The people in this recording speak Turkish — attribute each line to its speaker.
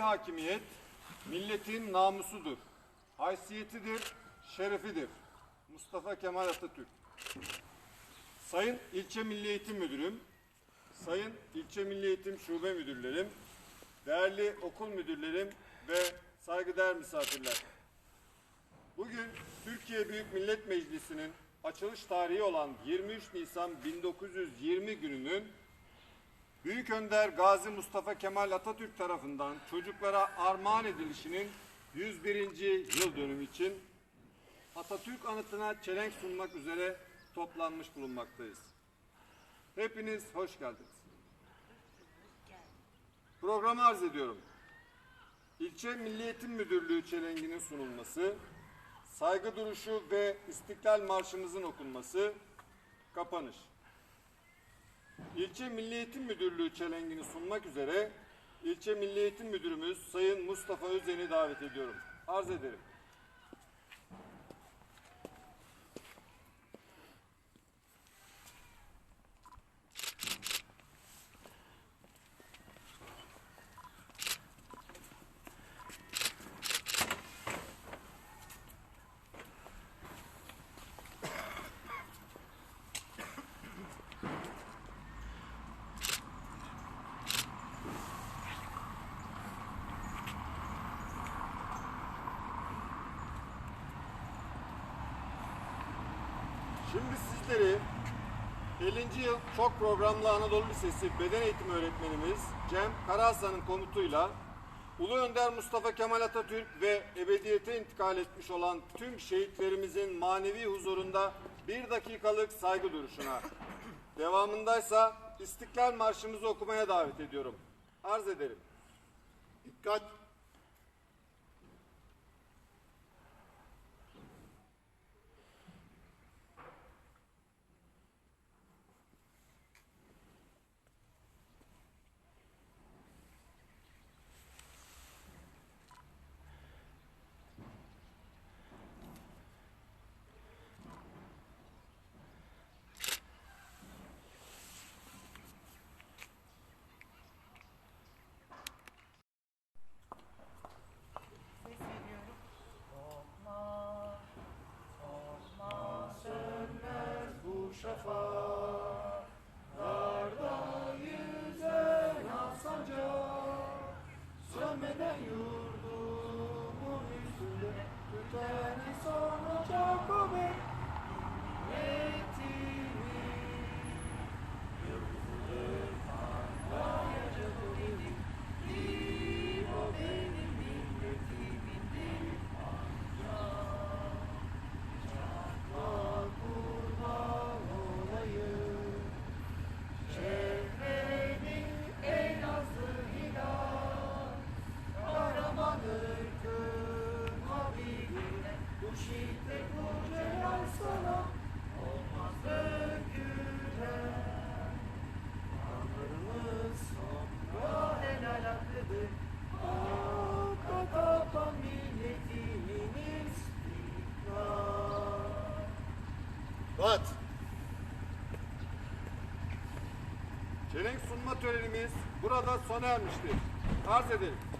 Speaker 1: Hakimiyet milletin namusudur, haysiyetidir, şerefidir. Mustafa Kemal Atatürk. Sayın İlçe Milli Eğitim Müdürüm, Sayın İlçe Milli Eğitim Şube Müdürlerim, değerli okul müdürlerim ve saygıdeğer misafirler. Bugün Türkiye Büyük Millet Meclisi'nin açılış tarihi olan 23 Nisan 1920 gününün Büyük Önder Gazi Mustafa Kemal Atatürk tarafından çocuklara armağan edilişinin 101. yıl dönümü için Atatürk anıtına çelenk sunmak üzere toplanmış bulunmaktayız. Hepiniz hoş geldiniz. Programı arz ediyorum. İlçe Milli Eğitim Müdürlüğü çelenginin sunulması, saygı duruşu ve İstiklal Marşımızın okunması, kapanış. İlçe Milli Eğitim Müdürlüğü çelengini sunmak üzere İlçe Milli Eğitim Müdürümüz Sayın Mustafa Özen'i davet ediyorum. Arz ederim. Şimdi sizleri 50. yıl çok programlı Anadolu Lisesi beden eğitimi öğretmenimiz Cem Karahasan'ın komutuyla Ulu Önder Mustafa Kemal Atatürk ve ebediyete intikal etmiş olan tüm şehitlerimizin manevi huzurunda bir dakikalık saygı duruşuna. Devamındaysa İstiklal Marşımızı okumaya davet ediyorum. Arz ederim.
Speaker 2: Dikkat! Kat!
Speaker 1: Çelenk sunma törenimiz burada sona ermiştir. Arz ederim.